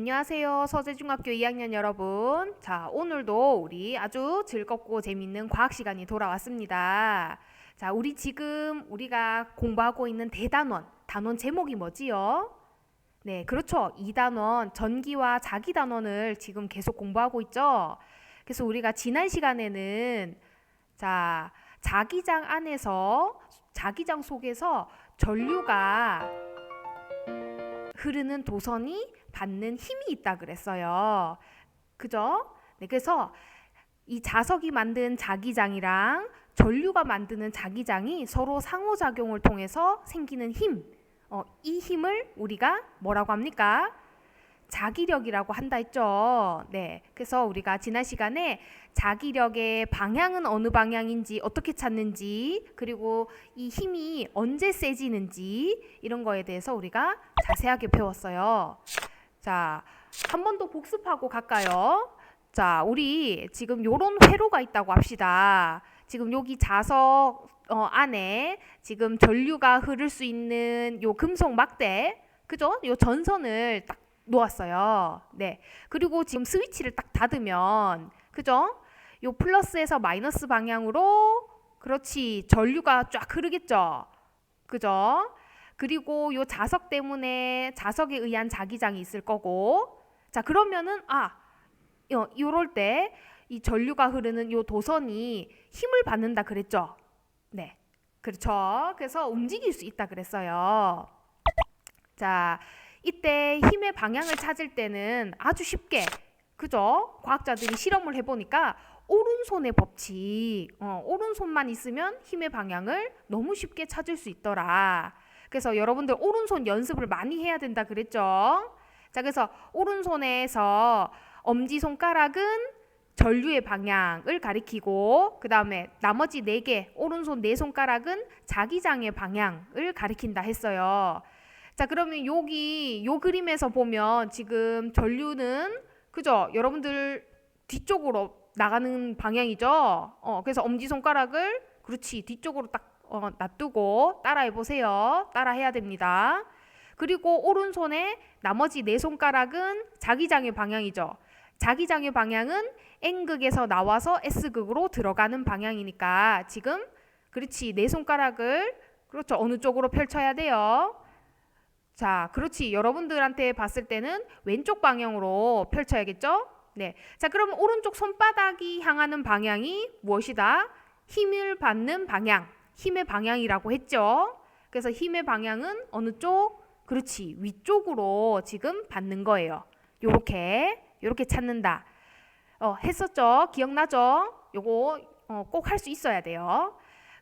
안녕하세요. 서재중학교 2학년 여러분. 자, 오늘도 우리 아주 즐겁고 재밌는 과학 시간이 돌아왔습니다. 자, 우리 지금 우리가 공부하고 있는 대단원, 단원 제목이 뭐지요? 네, 그렇죠. 이단원 전기와 자기 단원을 지금 계속 공부하고 있죠. 그래서 우리가 지난 시간에는 자, 자기장 안에서 자기장 속에서 전류가 흐르는 도선이 받는 힘이 있다 그랬어요. 그죠? 네, 그래서 이 자석이 만든 자기장이랑 전류가 만드는 자기장이 서로 상호작용을 통해서 생기는 힘, 어, 이 힘을 우리가 뭐라고 합니까? 자기력이라고 한다 했죠. 네. 그래서 우리가 지난 시간에 자기력의 방향은 어느 방향인지 어떻게 찾는지 그리고 이 힘이 언제 세지는지 이런 거에 대해서 우리가 자세하게 배웠어요. 자, 한 번 더 복습하고 갈까요? 자, 우리 지금 요런 회로가 있다고 합시다. 지금 여기 자석 어, 안에 지금 전류가 흐를 수 있는 요 금속 막대, 그죠? 요 전선을 딱 놓았어요. 네. 그리고 지금 스위치를 딱 닫으면, 그죠? 요 플러스에서 마이너스 방향으로, 그렇지, 전류가 쫙 흐르겠죠? 그죠? 그리고 요 자석 때문에 자석에 의한 자기장이 있을 거고, 자, 그러면은, 아, 요, 요럴 때 이 전류가 흐르는 요 도선이 힘을 받는다 그랬죠? 네. 그렇죠. 그래서 움직일 수 있다 그랬어요. 자, 이때 힘의 방향을 찾을 때는 아주 쉽게, 그죠? 과학자들이 실험을 해보니까 오른손의 법칙, 어, 오른손만 있으면 힘의 방향을 너무 쉽게 찾을 수 있더라. 그래서 여러분들 오른손 연습을 많이 해야 된다 그랬죠? 자, 그래서 오른손에서 엄지손가락은 전류의 방향을 가리키고 그 다음에 나머지 네 개 오른손 네 손가락은 자기장의 방향을 가리킨다 했어요. 자 그러면 여기 요 그림에서 보면 지금 전류는 그죠? 여러분들 뒤쪽으로 나가는 방향이죠. 어 그래서 엄지 손가락을 그렇지 뒤쪽으로 딱 어, 놔두고 따라해 보세요. 따라해야 됩니다. 그리고 오른손에 나머지 네 손가락은 자기장의 방향이죠. 자기장의 방향은 N극에서 나와서 S극으로 들어가는 방향이니까 지금 그렇지 네 손가락을 그렇죠 어느 쪽으로 펼쳐야 돼요. 자, 그렇지 여러분들한테 봤을 때는 왼쪽 방향으로 펼쳐야겠죠? 네. 자, 그러면 오른쪽 손바닥이 향하는 방향이 무엇이다? 힘을 받는 방향, 힘의 방향이라고 했죠. 그래서 힘의 방향은 어느 쪽? 그렇지 위쪽으로 지금 받는 거예요. 요렇게 요렇게 찾는다. 어, 했었죠? 기억나죠? 요거 어, 꼭 할 수 있어야 돼요.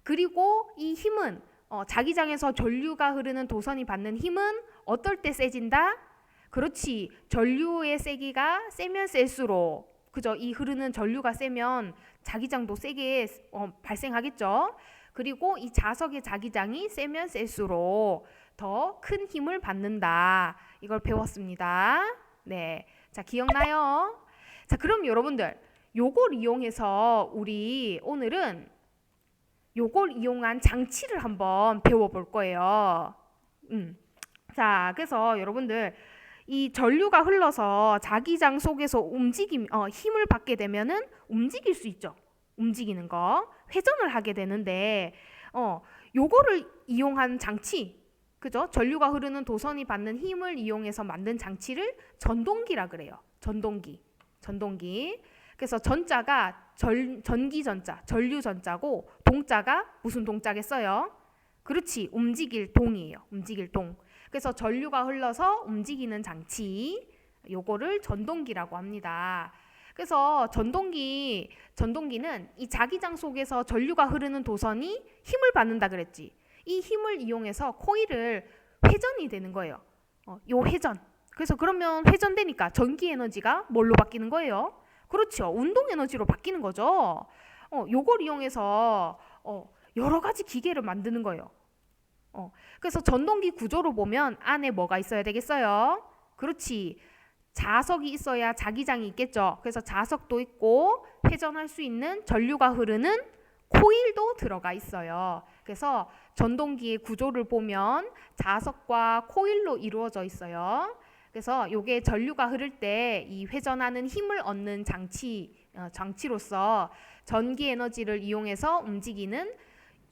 그리고 이 힘은 어, 자기장에서 전류가 흐르는 도선이 받는 힘은 어떨 때 세진다? 그렇지. 전류의 세기가 세면 셀수록 그죠? 이 흐르는 전류가 세면 자기장도 세게 어, 발생하겠죠. 그리고 이 자석의 자기장이 세면 셀수록 더 큰 힘을 받는다. 이걸 배웠습니다. 네. 자, 기억나요? 자, 그럼 여러분들 요걸 이용해서 우리 오늘은 요걸 이용한 장치를 한번 배워볼 거예요. 음. 자, 그래서 여러분들 이 전류가 흘러서 자기장 속에서 움직임, 어, 힘을 받게 되면은 움직일 수 있죠. 움직이는 거 회전을 하게 되는데, 어, 요거를 이용한 장치, 그죠? 전류가 흐르는 도선이 받는 힘을 이용해서 만든 장치를 전동기라 그래요. 전동기, 전동기. 그래서 전자가 전, 전기 전자, 전류 전자고 동자가 무슨 동자겠어요? 그렇지, 움직일 동이에요. 움직일 동. 그래서 전류가 흘러서 움직이는 장치, 요거를 전동기라고 합니다. 그래서 전동기, 전동기는 이 자기장 속에서 전류가 흐르는 도선이 힘을 받는다 그랬지. 이 힘을 이용해서 코일을 회전이 되는 거예요. 어, 요 회전. 그래서 그러면 회전되니까 전기 에너지가 뭘로 바뀌는 거예요? 그렇죠. 운동 에너지로 바뀌는 거죠. 어, 요걸 이용해서 어, 여러 가지 기계를 만드는 거예요. 어, 그래서 전동기 구조로 보면 안에 뭐가 있어야 되겠어요? 그렇지. 자석이 있어야 자기장이 있겠죠. 그래서 자석도 있고 회전할 수 있는 전류가 흐르는 코일도 들어가 있어요. 그래서 전동기의 구조를 보면 자석과 코일로 이루어져 있어요. 그래서 요게 전류가 흐를 때 이 회전하는 힘을 얻는 장치 어, 장치로서 전기 에너지를 이용해서 움직이는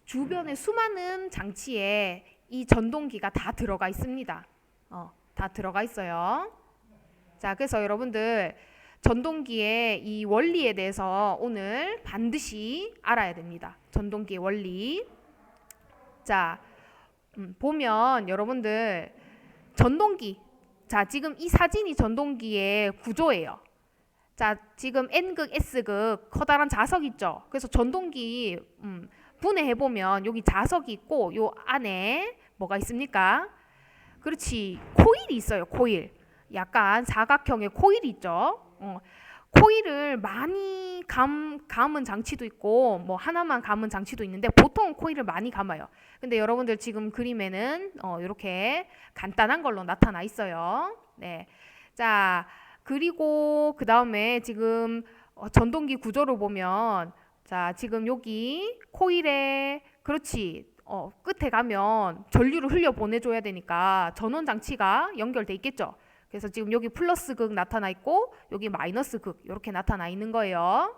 주변의 수많은 장치에 이 전동기가 다 들어가 있습니다. 어, 다 들어가 있어요. 자, 그래서 여러분들 전동기의 이 원리에 대해서 오늘 반드시 알아야 됩니다. 전동기의 원리. 자, 음, 보면 여러분들 전동기. 자, 지금 이 사진이 전동기의 구조예요. 자, 지금 N극, S극 커다란 자석 있죠. 그래서 전동기 음, 분해해 보면 여기 자석이 있고 요 안에 뭐가 있습니까? 그렇지. 코일이 있어요. 코일. 약간 사각형의 코일이 있죠. 어, 코일을 많이 감, 감은 장치도 있고 뭐 하나만 감은 장치도 있는데 보통 코일을 많이 감아요. 근데 여러분들 지금 그림에는 어, 이렇게 간단한 걸로 나타나 있어요. 네. 자, 그리고 그 다음에 지금 어, 전동기 구조를 보면 자, 지금 여기 코일에 그렇지. 어, 끝에 가면 전류를 흘려 보내줘야 되니까 전원 장치가 연결돼 있겠죠. 그래서 지금 여기 플러스 극 나타나 있고 여기 마이너스 극 이렇게 나타나 있는 거예요.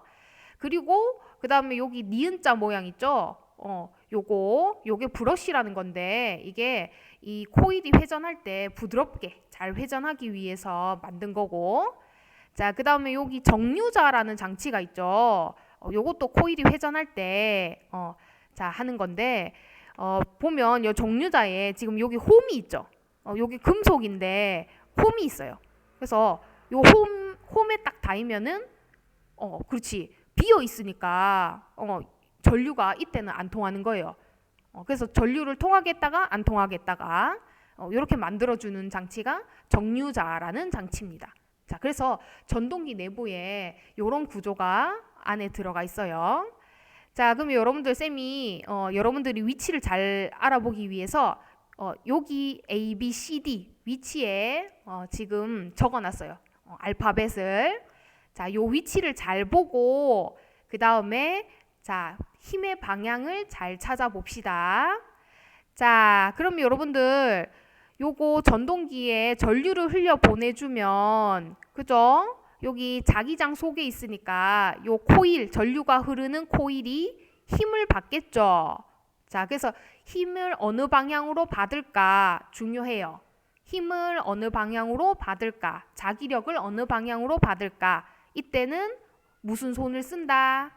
그리고 그 다음에 여기 니은자 모양 있죠. 어, 요거 요게 브러쉬라는 건데 이게 이 코일이 회전할 때 부드럽게 잘 회전하기 위해서 만든 거고. 자, 그 다음에 여기 정류자라는 장치가 있죠. 어, 요것도 코일이 회전할 때 어, 자 하는 건데 어, 보면 요 정류자에 지금 여기 홈이 있죠. 어, 여기 금속인데 홈이 있어요. 그래서 요 홈, 홈에 딱 닿으면은 어, 그렇지. 비어 있으니까 어, 전류가 이때는 안 통하는 거예요. 어, 그래서 전류를 통하게 했다가 안 통하게 했다가 어, 이렇게 만들어주는 장치가 정류자라는 장치입니다. 자, 그래서 전동기 내부에 이런 구조가 안에 들어가 있어요. 자, 그럼 여러분들 쌤이 어, 여러분들이 위치를 잘 알아보기 위해서 어, 여기 A, B, C, D 위치에 어, 지금 적어놨어요. 어, 알파벳을. 자, 요 위치를 잘 보고 그 다음에 자 힘의 방향을 잘 찾아봅시다. 자, 그럼 여러분들 요거 전동기에 전류를 흘려 보내주면 그죠? 여기 자기장 속에 있으니까 요 코일 전류가 흐르는 코일이 힘을 받겠죠. 자, 그래서 힘을 어느 방향으로 받을까 중요해요. 힘을 어느 방향으로 받을까? 자기력을 어느 방향으로 받을까? 이때는 무슨 손을 쓴다?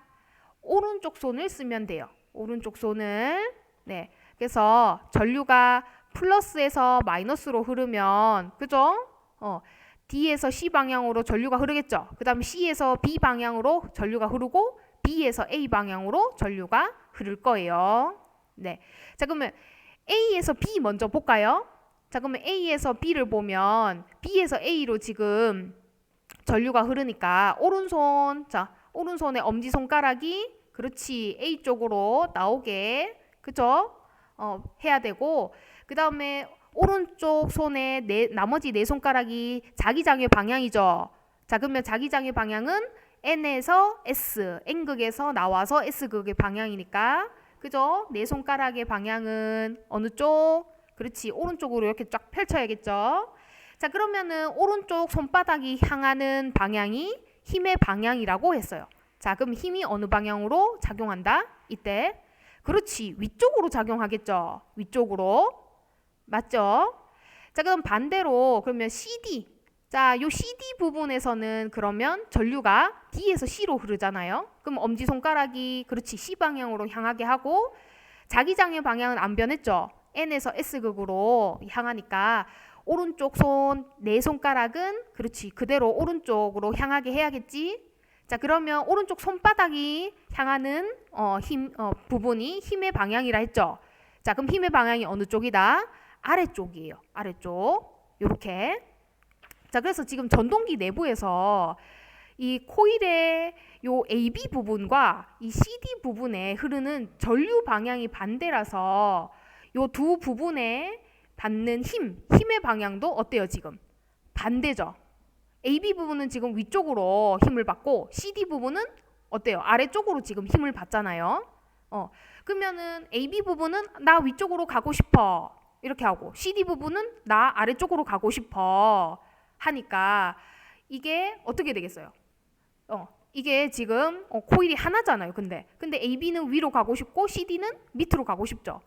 오른쪽 손을 쓰면 돼요. 오른쪽 손을. 네. 그래서 전류가 플러스에서 마이너스로 흐르면 그죠? 어. D에서 C 방향으로 전류가 흐르겠죠. 그 다음에 C에서 B 방향으로 전류가 흐르고 B에서 A 방향으로 전류가 흐를 거예요. 네. 자, 그러면 A에서 B 먼저 볼까요? 자, 그러면 A에서 B를 보면 B에서 A로 지금 전류가 흐르니까 오른손 자, 오른손에 엄지 손가락이 그렇지 A 쪽으로 나오게 그죠? 어, 해야 되고 그 다음에 오른쪽 손에 네, 나머지 네 손가락이 자기장의 방향이죠. 자 그러면 자기장의 방향은 N에서 S, N극에서 나와서 S극의 방향이니까 그죠? 네 손가락의 방향은 어느 쪽? 그렇지 오른쪽으로 이렇게 쫙 펼쳐야겠죠. 자 그러면은 오른쪽 손바닥이 향하는 방향이 힘의 방향이라고 했어요. 자 그럼 힘이 어느 방향으로 작용한다? 이때 그렇지 위쪽으로 작용하겠죠. 위쪽으로 맞죠? 자 그럼 반대로 그러면 CD 자, 요 CD 부분에서는 그러면 전류가 D에서 C로 흐르잖아요. 그럼 엄지 손가락이 그렇지 C 방향으로 향하게 하고 자기장의 방향은 안 변했죠. N에서 S극으로 향하니까 오른쪽 손 네 손가락은 그렇지 그대로 오른쪽으로 향하게 해야겠지. 자 그러면 오른쪽 손바닥이 향하는 어, 힘 어, 부분이 힘의 방향이라 했죠. 자 그럼 힘의 방향이 어느 쪽이다? 아래쪽이에요. 아래쪽. 요렇게. 자, 그래서 지금 전동기 내부에서 이 코일의 요 AB 부분과 이 CD 부분에 흐르는 전류 방향이 반대라서 요 두 부분에 받는 힘, 힘의 방향도 어때요, 지금? 반대죠. AB 부분은 지금 위쪽으로 힘을 받고 CD 부분은 어때요? 아래쪽으로 지금 힘을 받잖아요. 어. 그러면은 AB 부분은 나 위쪽으로 가고 싶어. 이렇게 하고 CD 부분은 나 아래쪽으로 가고 싶어. 하니까 이게 어떻게 되겠어요? 어, 이게 지금 어, 코일이 하나잖아요. 근데 근데 AB는 위로 가고 싶고 CD는 밑으로 가고 싶죠.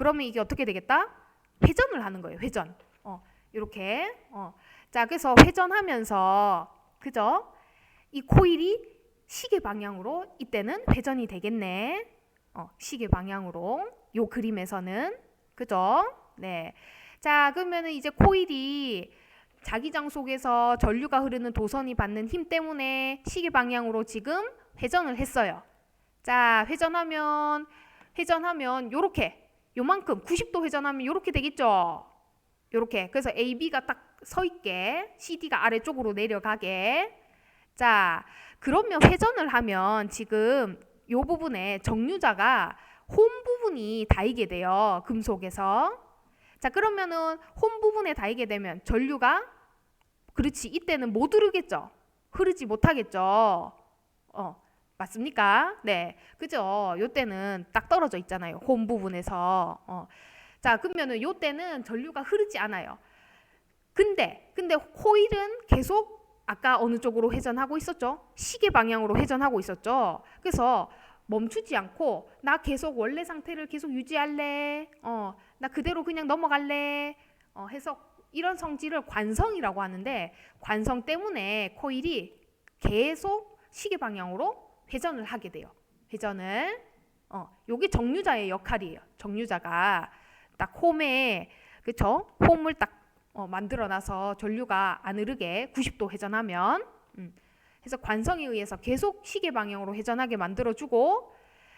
그러면 이게 어떻게 되겠다? 회전을 하는 거예요. 회전. 어, 이렇게. 어. 자, 그래서 회전하면서 그죠? 이 코일이 시계 방향으로 이때는 회전이 되겠네. 어, 시계 방향으로 요 그림에서는 그죠? 네. 자, 그러면은 이제 코일이 자기장 속에서 전류가 흐르는 도선이 받는 힘 때문에 시계 방향으로 지금 회전을 했어요. 자, 회전하면 회전하면 요렇게 요만큼 90도 회전하면 요렇게 되겠죠. 요렇게. 그래서 AB가 딱 서 있게 CD가 아래쪽으로 내려가게. 자, 그러면 회전을 하면 지금 요 부분에 정류자가 홈 부분이 닿이게 돼요. 금속에서. 자, 그러면은 홈 부분에 닿이게 되면 전류가 그렇지. 이때는 못 흐르겠죠. 흐르지 못하겠죠. 어. 맞습니까? 네. 그죠? 요때는 딱 떨어져 있잖아요. 홈 부분에서. 어. 자, 그러면은 요때는 전류가 흐르지 않아요. 근데 근데 코일은 계속 아까 어느 쪽으로 회전하고 있었죠? 시계 방향으로 회전하고 있었죠. 그래서 멈추지 않고 나 계속 원래 상태를 계속 유지할래. 어, 나 그대로 그냥 넘어갈래. 어, 해서 이런 성질을 관성이라고 하는데 관성 때문에 코일이 계속 시계 방향으로 회전을 하게 돼요. 회전을 어, 요게 정류자의 역할이에요. 정류자가 딱 홈에 그쵸? 홈을 딱 어, 만들어놔서 전류가 안 흐르게 90도 회전하면 음, 해서 관성에 의해서 계속 시계 방향으로 회전하게 만들어주고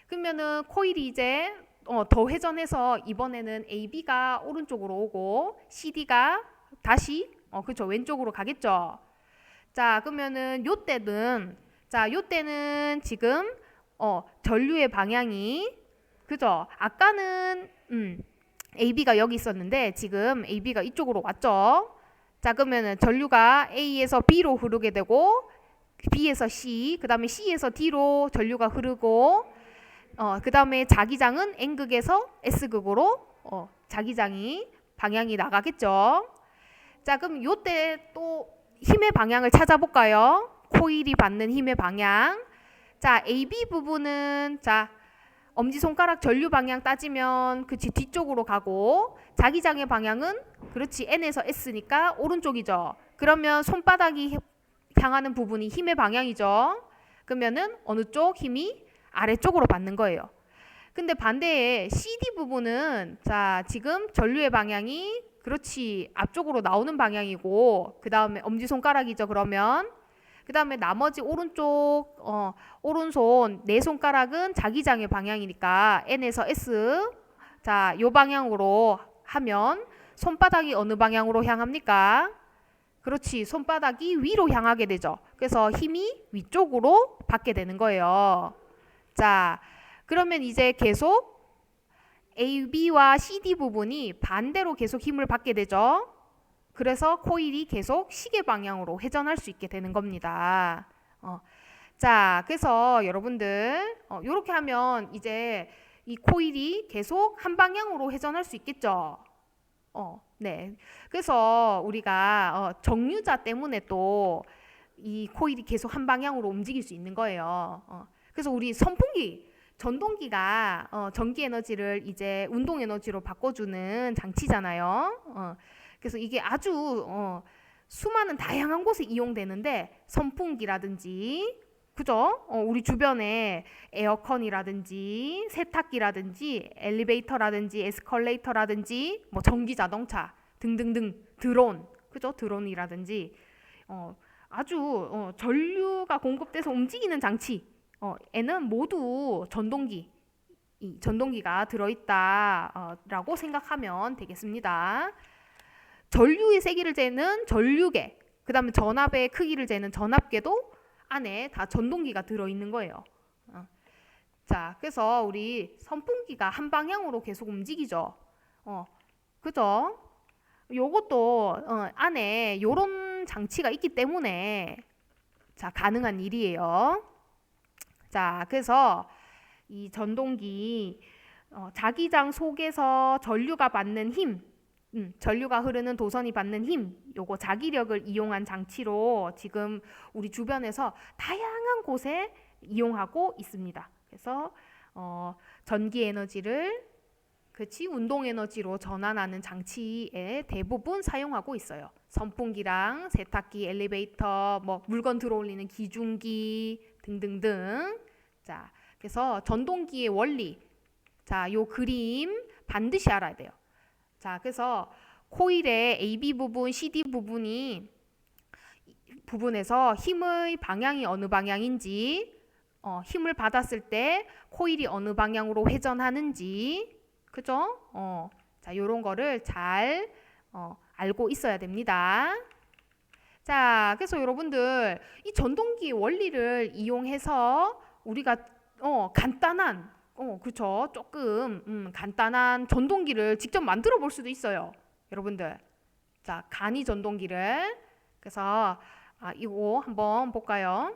그러면은 코일이 이제 어, 더 회전해서 이번에는 AB가 오른쪽으로 오고 CD가 다시 어, 그쵸 왼쪽으로 가겠죠. 자 그러면은 요 때는 자 요 때는 지금 어, 전류의 방향이 그죠? 아까는 음, AB가 여기 있었는데 지금 AB가 이쪽으로 왔죠. 자 그러면은 전류가 A에서 B로 흐르게 되고 B에서 C, 그 다음에 C에서 D로 전류가 흐르고 어, 그 다음에 자기장은 N극에서 S극으로 어, 자기장이 방향이 나가겠죠. 자 그럼 요때 또 힘의 방향을 찾아볼까요? 코일이 받는 힘의 방향. 자 AB 부분은 자 엄지손가락 전류 방향 따지면 그치 뒤쪽으로 가고 자기장의 방향은 그렇지 N에서 S니까 오른쪽이죠. 그러면 손바닥이 향하는 부분이 힘의 방향이죠. 그러면은 어느 쪽 힘이 아래쪽으로 받는 거예요. 근데 반대에 CD 부분은 자 지금 전류의 방향이 그렇지 앞쪽으로 나오는 방향이고 그 다음에 엄지 손가락이죠. 그러면 그 다음에 나머지 오른쪽 어, 오른손 네 손가락은 자기장의 방향이니까 N에서 S 자 요 방향으로 하면 손바닥이 어느 방향으로 향합니까? 그렇지 손바닥이 위로 향하게 되죠. 그래서 힘이 위쪽으로 받게 되는 거예요. 자 그러면 이제 계속 AB와 CD 부분이 반대로 계속 힘을 받게 되죠. 그래서 코일이 계속 시계 방향으로 회전할 수 있게 되는 겁니다. 어. 자, 그래서 여러분들 이렇게 어, 하면 이제 이 코일이 계속 한 방향으로 회전할 수 있겠죠. 어, 네. 그래서 우리가 어, 정류자 때문에 또 이 코일이 계속 한 방향으로 움직일 수 있는 거예요. 어. 그래서 우리 선풍기 전동기가 어, 전기 에너지를 이제 운동 에너지로 바꿔주는 장치잖아요. 어, 그래서 이게 아주 어, 수많은 다양한 곳에 이용되는데 선풍기라든지 그죠? 어, 우리 주변에 에어컨이라든지 세탁기라든지 엘리베이터라든지 에스컬레이터라든지 뭐 전기 자동차 등등등 드론 그죠? 드론이라든지 어, 아주 어, 전류가 공급돼서 움직이는 장치 어, 에는 모두 전동기 이 전동기가 들어있다라고 생각하면 되겠습니다. 전류의 세기를 재는 전류계, 그 다음에 전압의 크기를 재는 전압계도 안에 다 전동기가 들어있는 거예요. 어. 자, 그래서 우리 선풍기가 한 방향으로 계속 움직이죠. 어, 그죠? 요것도 어, 안에 요런 장치가 있기 때문에 자 가능한 일이에요. 자, 그래서 이 전동기 어, 자기장 속에서 전류가 받는 힘 음, 전류가 흐르는 도선이 받는 힘, 요거 자기력을 이용한 장치로 지금 우리 주변에서 다양한 곳에 이용하고 있습니다. 그래서 어, 전기 에너지를 그치 운동 에너지로 전환하는 장치에 대부분 사용하고 있어요. 선풍기랑 세탁기, 엘리베이터, 뭐 물건 들어올리는 기중기 등등등. 자, 그래서 전동기의 원리. 자, 요 그림 반드시 알아야 돼요. 자, 그래서 코일의 AB 부분, CD 부분이 부분에서 힘의 방향이 어느 방향인지, 어, 힘을 받았을 때 코일이 어느 방향으로 회전하는지, 그죠? 어, 자, 요런 거를 잘 어, 알고 있어야 됩니다. 자, 그래서 여러분들 이 전동기 원리를 이용해서 우리가 어, 간단한 어, 그렇죠. 조금 음, 간단한 전동기를 직접 만들어 볼 수도 있어요. 여러분들. 자, 간이 전동기를 그래서 아, 이거 한번 볼까요?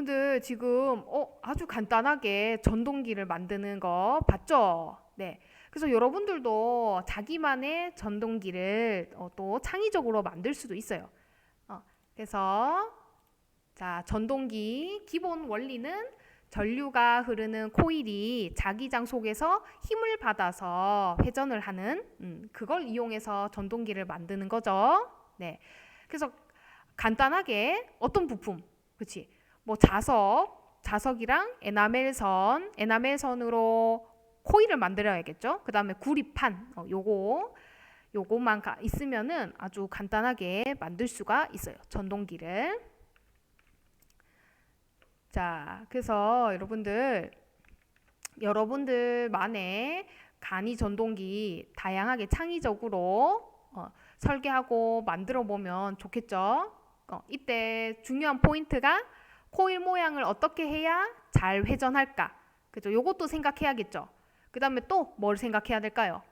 여러분들 지금 어, 아주 간단하게 전동기를 만드는 거 봤죠? 네. 그래서 여러분들도 자기만의 전동기를 어, 또 창의적으로 만들 수도 있어요. 어, 그래서 자, 전동기 기본 원리는 전류가 흐르는 코일이 자기장 속에서 힘을 받아서 회전을 하는 음, 그걸 이용해서 전동기를 만드는 거죠. 네. 그래서 간단하게 어떤 부품, 그렇지? 뭐 자석, 자석이랑 에나멜선, 에나멜선으로 코일을 만들어야겠죠. 그 다음에 구리판, 어, 요거, 요거만 가- 있으면은 아주 간단하게 만들 수가 있어요. 전동기를. 자, 그래서 여러분들, 여러분들만의 간이 전동기 다양하게 창의적으로 어, 설계하고 만들어 보면 좋겠죠. 어, 이때 중요한 포인트가 코일 모양을 어떻게 해야 잘 회전할까? 그죠? 요것도 생각해야겠죠. 그 다음에 또 뭘 생각해야 될까요?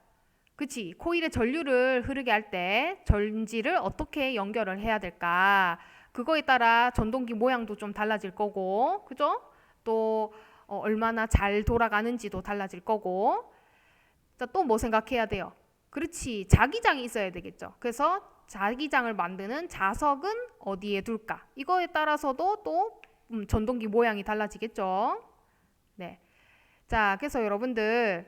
그치? 코일의 전류를 흐르게 할 때 전지를 어떻게 연결을 해야 될까? 그거에 따라 전동기 모양도 좀 달라질 거고, 그죠? 또 어, 얼마나 잘 돌아가는지도 달라질 거고. 자, 또 뭐 생각해야 돼요? 그렇지. 자기장이 있어야 되겠죠. 그래서 자기장을 만드는 자석은 어디에 둘까? 이거에 따라서도 또 음, 전동기 모양이 달라지겠죠. 네. 자, 그래서 여러분들,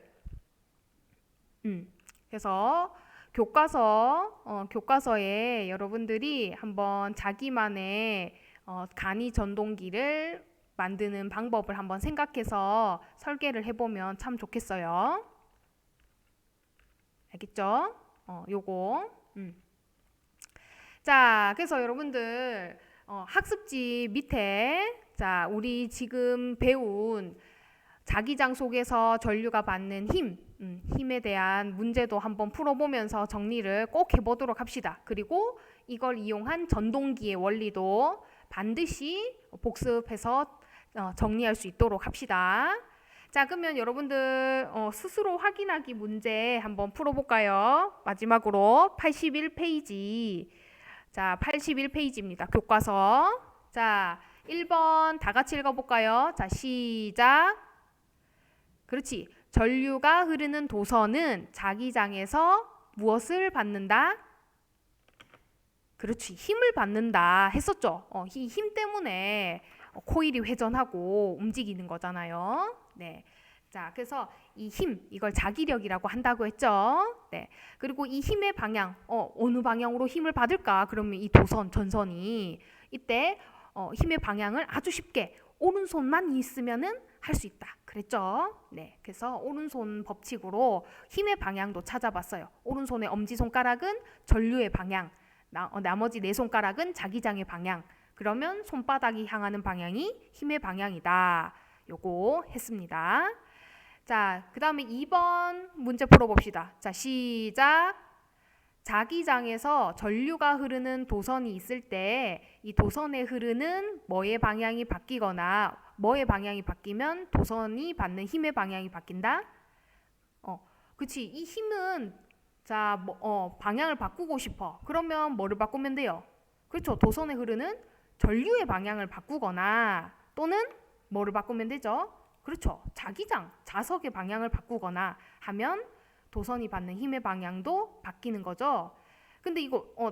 음, 그래서 교과서, 어, 교과서에 여러분들이 한번 자기만의 어, 간이 전동기를 만드는 방법을 한번 생각해서 설계를 해보면 참 좋겠어요. 알겠죠? 어, 요거. 음. 자, 그래서 여러분들 어, 학습지 밑에 자 우리 지금 배운 자기장 속에서 전류가 받는 힘, 음, 힘에 대한 문제도 한번 풀어보면서 정리를 꼭 해보도록 합시다. 그리고 이걸 이용한 전동기의 원리도 반드시 복습해서 어, 정리할 수 있도록 합시다. 자, 그러면 여러분들 어, 스스로 확인하기 문제 한번 풀어볼까요? 마지막으로 81페이지. 자, 81페이지입니다. 교과서. 자, 1번 다 같이 읽어볼까요? 자, 시작. 그렇지. 전류가 흐르는 도선은 자기장에서 무엇을 받는다? 그렇지. 힘을 받는다 했었죠. 어, 이 힘 때문에 어, 코일이 회전하고 움직이는 거잖아요. 네. 자, 그래서 이 힘, 이걸 자기력이라고 한다고 했죠. 네. 그리고 이 힘의 방향, 어, 어느 방향으로 힘을 받을까? 그러면 이 도선, 전선이 이때 어, 힘의 방향을 아주 쉽게 오른손만 있으면은 할 수 있다. 그랬죠? 네. 그래서 오른손 법칙으로 힘의 방향도 찾아봤어요. 오른손의 엄지 손가락은 전류의 방향, 나, 어, 나머지 네 손가락은 자기장의 방향. 그러면 손바닥이 향하는 방향이 힘의 방향이다. 요거 했습니다. 자, 그 다음에 2번 문제 풀어봅시다. 자, 시작. 자기장에서 전류가 흐르는 도선이 있을 때 이 도선에 흐르는 뭐의 방향이 바뀌거나 뭐의 방향이 바뀌면 도선이 받는 힘의 방향이 바뀐다? 어, 그치. 이 힘은 자, 뭐, 어, 방향을 바꾸고 싶어. 그러면 뭐를 바꾸면 돼요? 그렇죠. 도선에 흐르는 전류의 방향을 바꾸거나 또는 뭐를 바꾸면 되죠? 그렇죠. 자기장, 자석의 방향을 바꾸거나 하면 도선이 받는 힘의 방향도 바뀌는 거죠. 근데 이거 어,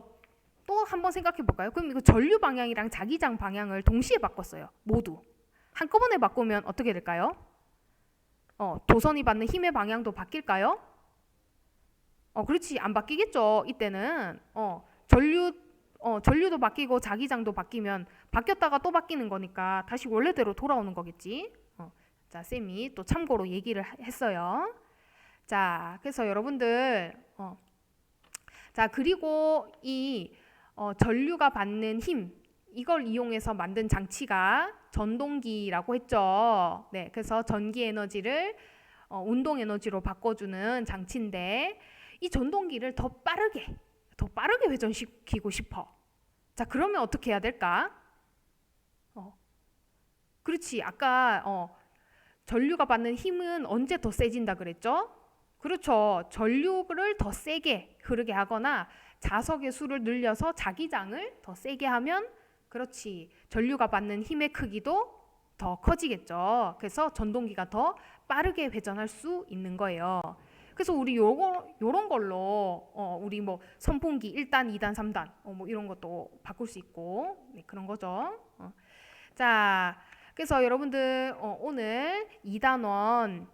또 한번 생각해 볼까요? 그럼 이거 전류 방향이랑 자기장 방향을 동시에 바꿨어요. 모두. 한꺼번에 바꾸면 어떻게 될까요? 어, 도선이 받는 힘의 방향도 바뀔까요? 어, 그렇지. 안 바뀌겠죠. 이때는. 어, 전류 어, 전류도 바뀌고 자기장도 바뀌면 바뀌었다가 또 바뀌는 거니까 다시 원래대로 돌아오는 거겠지. 어, 자, 쌤이 또 참고로 얘기를 하- 했어요. 자, 그래서 여러분들, 어, 자, 그리고 이 어, 전류가 받는 힘, 이걸 이용해서 만든 장치가 전동기라고 했죠. 네, 그래서 전기 에너지를 어, 운동 에너지로 바꿔주는 장치인데 이 전동기를 더 빠르게, 더 빠르게 회전시키고 싶어. 자, 그러면 어떻게 해야 될까? 어, 그렇지. 아까 어, 전류가 받는 힘은 언제 더 세진다 그랬죠? 그렇죠. 전류를 더 세게 흐르게 하거나 자석의 수를 늘려서 자기장을 더 세게 하면 그렇지. 전류가 받는 힘의 크기도 더 커지겠죠. 그래서 전동기가 더 빠르게 회전할 수 있는 거예요. 그래서 우리 요거 요런 걸로 어 우리 뭐 선풍기 1단, 2단, 3단 어 뭐 이런 것도 바꿀 수 있고 네, 그런 거죠. 어. 자, 그래서 여러분들 어, 오늘 2단원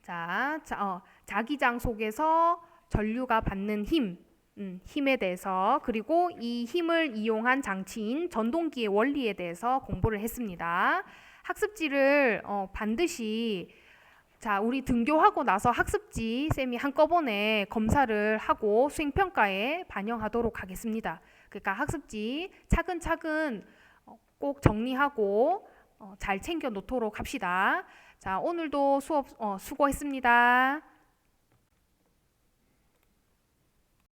자, 자 어, 자기장 속에서 전류가 받는 힘, 음, 힘에 대해서 그리고 이 힘을 이용한 장치인 전동기의 원리에 대해서 공부를 했습니다. 학습지를 어, 반드시 자, 우리 등교하고 나서 학습지 쌤이 한꺼번에 검사를 하고 수행 평가에 반영하도록 하겠습니다. 그러니까 학습지 차근차근 어, 꼭 정리하고 어, 잘 챙겨 놓도록 합시다. 자, 오늘도 수업 어, 수고했습니다.